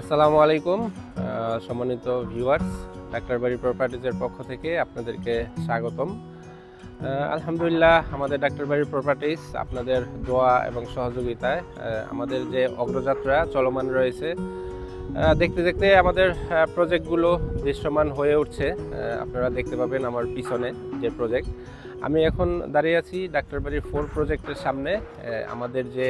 আসসালামু আলাইকুম সম্মানিত ভিউয়ার্স ডাক্তার বাড়ি প্রপার্টিজের পক্ষ থেকে আপনাদেরকে স্বাগতম। আলহামদুলিল্লাহ, আমাদের ডাক্তার বাড়ি প্রপার্টিজ আপনাদের দোয়া এবং সহযোগিতায় আমাদের যে অগ্রযাত্রা চলমান রয়েছে দেখতে দেখতে আমাদের প্রজেক্টগুলো দৃশ্যমান হয়ে উঠছে। আপনারা দেখতে পাবেন আমার পিছনে যে প্রজেক্ট আমি এখন দাঁড়িয়ে আছি ডাক্তার বাড়ির ফোর প্রজেক্টের সামনে। আমাদের যে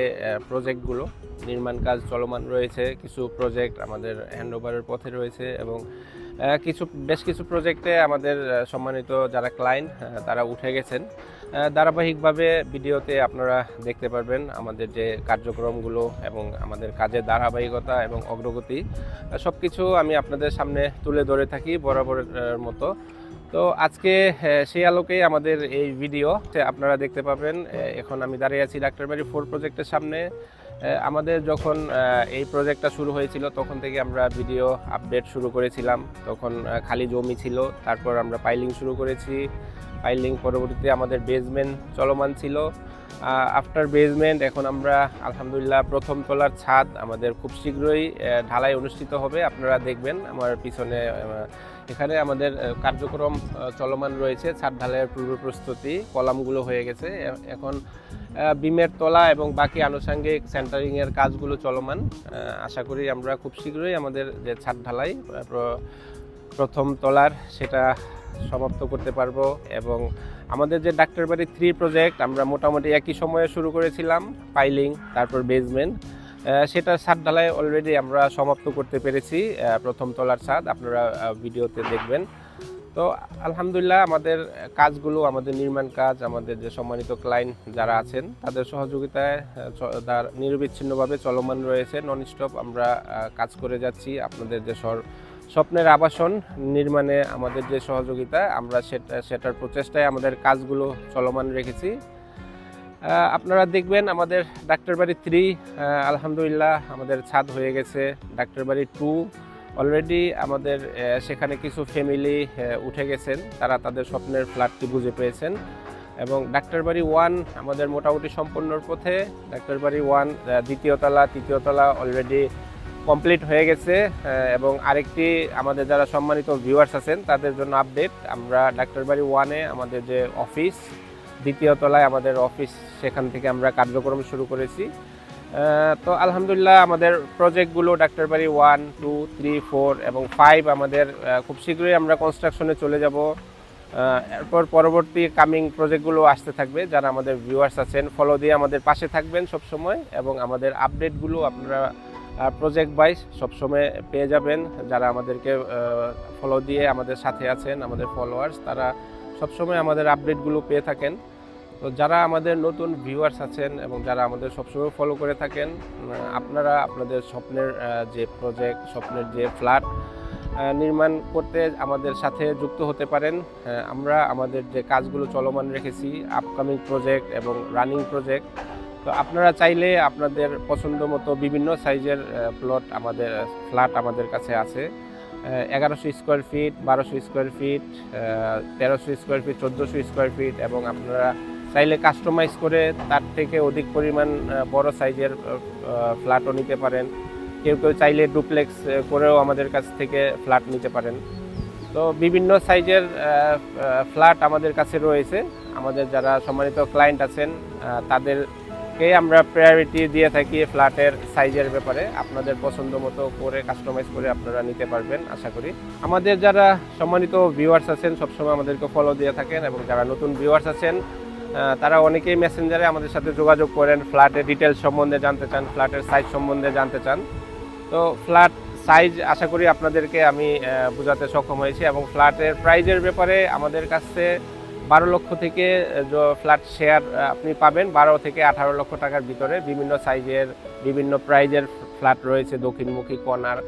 প্রজেক্টগুলো নির্মাণ কাজ চলমান রয়েছে, কিছু প্রজেক্ট আমাদের হ্যান্ডওভারের পথে রয়েছে এবং কিছু, বেশ কিছু প্রজেক্টে আমাদের সম্মানিত যারা ক্লায়েন্ট তারা উঠে গেছেন। ধারাবাহিকভাবে ভিডিওতে আপনারা দেখতে পারবেন আমাদের যে কার্যক্রমগুলো এবং আমাদের কাজের ধারাবাহিকতা এবং অগ্রগতি। সব কিছু আমি আপনাদের সামনে তুলে ধরে থাকি বরাবরের মতো। তো আজকে আহ, সেই আলোকেই আমাদের এই ভিডিও তে আপনারা দেখতে পাবেন এখন আমি দাঁড়িয়ে আছি ডাক্তার ডাক্তারবাড়ি ফোর প্রজেক্টের সামনে। আমাদের যখন এই প্রজেক্টটা শুরু হয়েছিল, তখন থেকে আমরা ভিডিও আপডেট শুরু করেছিলাম। তখন খালি জমি ছিল, তারপর আমরা পাইলিং শুরু করেছি। পাইলিং পরবর্তীতে আমাদের বেসমেন্ট চলমান ছিল। আফটার বেসমেন্ট এখন আমরা, আলহামদুলিল্লাহ, প্রথম তলার ছাদ আমাদের খুব শীঘ্রই ঢালাই অনুষ্ঠিত হবে। আপনারা দেখবেন আমার পিছনে এখানে আমাদের কার্যক্রম চলমান রয়েছে। ছাদ ঢালাইয়ের পূর্ব প্রস্তুতি, কলামগুলো হয়ে গেছে। এখন বিমের তলা এবং বাকি আনুষঙ্গিক সেন্টারিংয়ের কাজগুলো চলমান আশা করি আমরা খুব শীঘ্রই আমাদের যে ছাদ ঢালাই প্র- প্রথম তলার সেটা সমাপ্ত করতে পারব এবং আমাদের যে ডাক্তারবাড়ি থ্রি প্রজেক্ট আমরা মোটামুটি একই সময়ে শুরু করেছিলাম পাইলিং তারপর বেসমেন্ট সেটা ছাদ ঢালাই অলরেডি আমরা সমাপ্ত করতে পেরেছি প্রথম তলার ছাদ, আপনারা ভিডিওতে দেখবেন। তো আলহামদুলিল্লাহ আমাদের কাজগুলো, আমাদের নির্মাণ কাজ, আমাদের যে সম্মানিত ক্লায়েন্ট যারা আছেন, তাদের সহযোগিতায় তার নিরবিচ্ছিন্নভাবে চলমান রয়েছে। নন স্টপ আমরা কাজ করে যাচ্ছি। আপনাদের যে স্বপ্নের আবাসন নির্মাণে আমাদের যে সহযোগিতা, আমরা সেটা, সেটার প্রচেষ্টায় আমাদের কাজগুলো চলমান রেখেছি। আপনারা দেখবেন আমাদের ডাক্তারবাড়ি থ্রি আলহামদুলিল্লাহ আমাদের ছাদ হয়ে গেছে। ডাক্তারবাড়ি টু অলরেডি আমাদের সেখানে কিছু ফ্যামিলি উঠে গেছেন। তারা তাদের স্বপ্নের ফ্ল্যাটটি বুঝে পেয়েছেন। এবং ডাক্তারবাড়ি ওয়ান আমাদের মোটামুটি সম্পূর্ণর পথে। ডাক্তারবাড়ি ওয়ান দ্বিতীয় তলা, তৃতীয় তলা অলরেডি কমপ্লিট হয়ে গেছে। এবং আরেকটি আমাদের যারা সম্মানিত ভিউয়ার্স আছেন, তাদের জন্য আপডেট আমরা ডাক্তারবাড়ি ওয়ানে আমাদের যে অফিস দ্বিতীয় তলায় আমাদের অফিস সেখান থেকে আমরা কার্যক্রম শুরু করেছি। তো আলহামদুলিল্লাহ আমাদের প্রজেক্টগুলো Daktarbari one two three four এবং ফাইভ আমাদের খুব শীঘ্রই আমরা কনস্ট্রাকশনে চলে যাব। এরপর পরবর্তী কামিং প্রজেক্টগুলো আসতে থাকবে। যারা আমাদের ভিউয়ার্স আছেন ফলো দিয়ে আমাদের পাশে থাকবেন সবসময় এবং আমাদের আপডেটগুলো আপনারা প্রজেক্ট ওয়াইজ সবসময় পেয়ে যাবেন। যারা আমাদেরকে ফলো দিয়ে আমাদের সাথে আছেন, আমাদের ফলোয়ার্স তারা সবসময় আমাদের আপডেটগুলো পেয়ে থাকেন। তো যারা আমাদের নতুন ভিউয়ার্স আছেন এবং যারা আমাদের সবসময় ফলো করে থাকেন আপনারা আপনাদের স্বপ্নের যে প্রজেক্ট স্বপ্নের যে ফ্ল্যাট নির্মাণ করতে আমাদের সাথে যুক্ত হতে পারেন। আমরা আমাদের যে কাজগুলো চলমান রেখেছি আপকামিং প্রজেক্ট এবং রানিং প্রজেক্ট তো আপনারা চাইলে আপনাদের পছন্দ মতো বিভিন্ন সাইজের প্লট আমাদের ফ্ল্যাট আমাদের কাছে আছে। এগারোশো স্কোয়ার ফিট বারোশো স্কোয়ার ফিট তেরোশো স্কোয়ার ফিট চোদ্দোশো স্কোয়ার ফিট এবং আপনারা চাইলে কাস্টমাইজ করে তার থেকে অধিক পরিমাণ বড় সাইজের ফ্ল্যাটও নিতে পারেন। কেউ কেউ চাইলে ডুপ্লেক্স করেও আমাদের কাছ থেকে ফ্ল্যাট নিতে পারেন। তো বিভিন্ন সাইজের ফ্ল্যাট আমাদের কাছে রয়েছে। আমাদের যারা সম্মানিত ক্লায়েন্ট আছেন তাদেরকে আমরা প্রায়োরিটি দিয়ে থাকি ফ্ল্যাটের সাইজের ব্যাপারে। আপনাদের পছন্দ মতো করে কাস্টমাইজ করে আপনারা নিতে পারবেন, আশা করি। আমাদের যারা সম্মানিত ভিউয়ার্স আছেন, সবসময় আমাদেরকে ফলো দিয়ে থাকেন এবং যারা নতুন ভিউয়ার্স আছেন তারা অনেকেই মেসেঞ্জারে আমাদের সাথে যোগাযোগ করেন ফ্ল্যাটের ডিটেলস সম্বন্ধে জানতে চান ফ্ল্যাটের সাইজ সম্বন্ধে জানতে চান। তো ফ্ল্যাট সাইজ আশা করি আপনাদেরকে আমি বোঝাতে সক্ষম হয়েছি এবং ফ্ল্যাটের প্রাইজের ব্যাপারে আমাদের কাছে বারো লক্ষ থেকে ফ্ল্যাট শেয়ার আপনি পাবেন বারো থেকে আঠারো লক্ষ টাকার ভিতরে। বিভিন্ন সাইজের বিভিন্ন প্রাইজের ফ্ল্যাট রয়েছে দক্ষিণমুখী কর্নার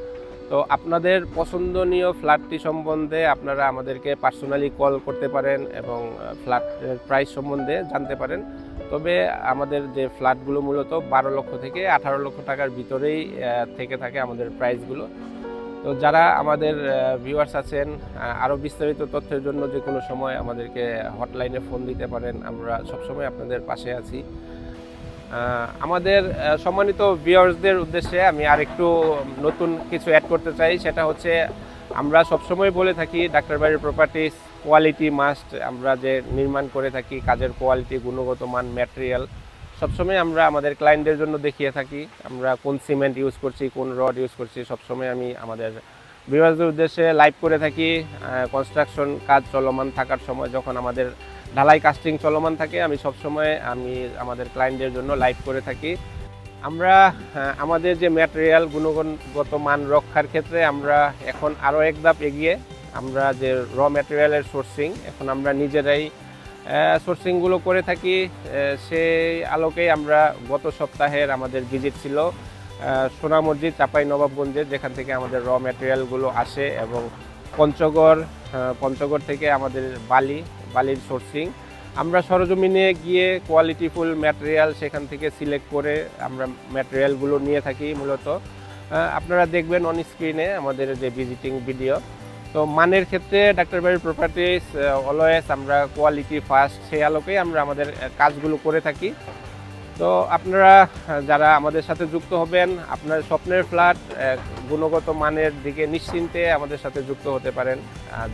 তো আপনাদের পছন্দনীয় ফ্ল্যাটটি সম্বন্ধে আপনারা আমাদেরকে পার্সোনালি কল করতে পারেন এবং ফ্ল্যাটের প্রাইস সম্বন্ধে জানতে পারেন। তবে আমাদের যে ফ্ল্যাটগুলো মূলত বারো লক্ষ থেকে আঠারো লক্ষ টাকার ভিতরেই থেকে থাকে আমাদের প্রাইসগুলো তো যারা আমাদের ভিউয়ার্স আছেন আরও বিস্তারিত তথ্যের জন্য যে কোনো সময় আমাদেরকে হটলাইনে ফোন দিতে পারেন। আমরা সবসময় আপনাদের পাশে আছি। আমাদের সম্মানিত ভিউয়ার্সদের উদ্দেশ্যে আমি আরেকটু নতুন কিছু অ্যাড করতে চাই। সেটা হচ্ছে, আমরা সবসময় বলে থাকি, ডাক্তার বাড়ির প্রপার্টিস কোয়ালিটি মাস্ট আমরা যে নির্মাণ করে থাকি, কাজের কোয়ালিটি গুণগত মান ম্যাটেরিয়াল সবসময় আমরা আমাদের ক্লায়েন্টদের জন্য দেখিয়ে থাকি। আমরা কোন সিমেন্ট ইউজ করছি, কোন রড ইউজ করছি, সবসময় আমি আমাদের ভিউয়ার্সদের উদ্দেশ্যে লাইভ করে থাকি কনস্ট্রাকশন কাজ চলমান থাকার সময় যখন আমাদের ঢালাই কাস্টিং চলমান থাকে, আমি সবসময় আমি আমাদের ক্লায়েন্টদের জন্য লাইভ করে থাকি। আমরা আমাদের যে ম্যাটেরিয়াল গুণগত মান রক্ষার ক্ষেত্রে আমরা এখন আরও এক ধাপ এগিয়ে, আমরা যে র ম্যাটেরিয়ালের সোর্সিং এখন আমরা নিজেরাই সোর্সিংগুলো করে থাকি। সেই আলোকেই আমরা গত সপ্তাহের আমাদের ভিজিট ছিল। সোনা মসজিদ, চাপাই নবাবগঞ্জে যেখান থেকে আমাদের র ম্যাটেরিয়ালগুলো আসে এবং পঞ্চগড় পঞ্চগড় থেকে আমাদের বালি, বালির সোর্সিং আমরা সরজমিনে গিয়ে কোয়ালিটিফুল ম্যাটেরিয়াল সেখান থেকে সিলেক্ট করে আমরা ম্যাটেরিয়ালগুলো নিয়ে থাকি মূলত। আপনারা দেখবেন অন স্ক্রিনে আমাদের যে ভিজিটিং ভিডিও তো মানের ক্ষেত্রে ডাক্তার বাড়ির প্রপার্টিস অলওয়েজ আমরা কোয়ালিটি ফার্স্ট সেই আলোকেই আমরা আমাদের কাজগুলো করে থাকি। তো আপনারা, যারা আমাদের সাথে যুক্ত হবেন, আপনার স্বপ্নের ফ্ল্যাট গুণগত মানের দিকে নিশ্চিন্তে আমাদের সাথে যুক্ত হতে পারেন।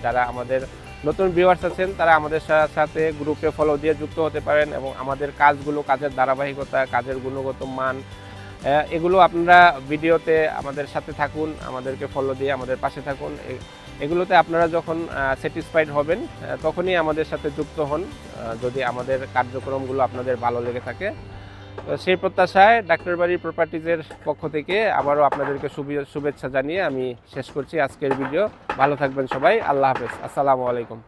যারা আমাদের নতুন ভিউয়ার্স আছেন, তারা আমাদের সাথে গ্রুপে ফলো দিয়ে যুক্ত হতে পারেন এবং আমাদের কাজগুলো, কাজের ধারাবাহিকতা, কাজের গুণগত মান এগুলো আপনারা ভিডিওতে আমাদের সাথে থাকুন, আমাদেরকে ফলো দিয়ে আমাদের পাশে থাকুন। এগুলোতে আপনারা যখন স্যাটিসফাইড হবেন তখনই আমাদের সাথে যুক্ত হন যদি আমাদের কার্যক্রমগুলো আপনাদের ভালো লেগে থাকে। সেই প্রত্যাশায় ডাক্তার বাড়ির প্রপার্টিজের পক্ষ থেকে আবারও আপনাদেরকে শুভেচ্ছা জানিয়ে আমি শেষ করছি আজকের ভিডিও ভালো থাকবেন সবাই। আল্লাহ হাফেজ। আসসালামু আলাইকুম।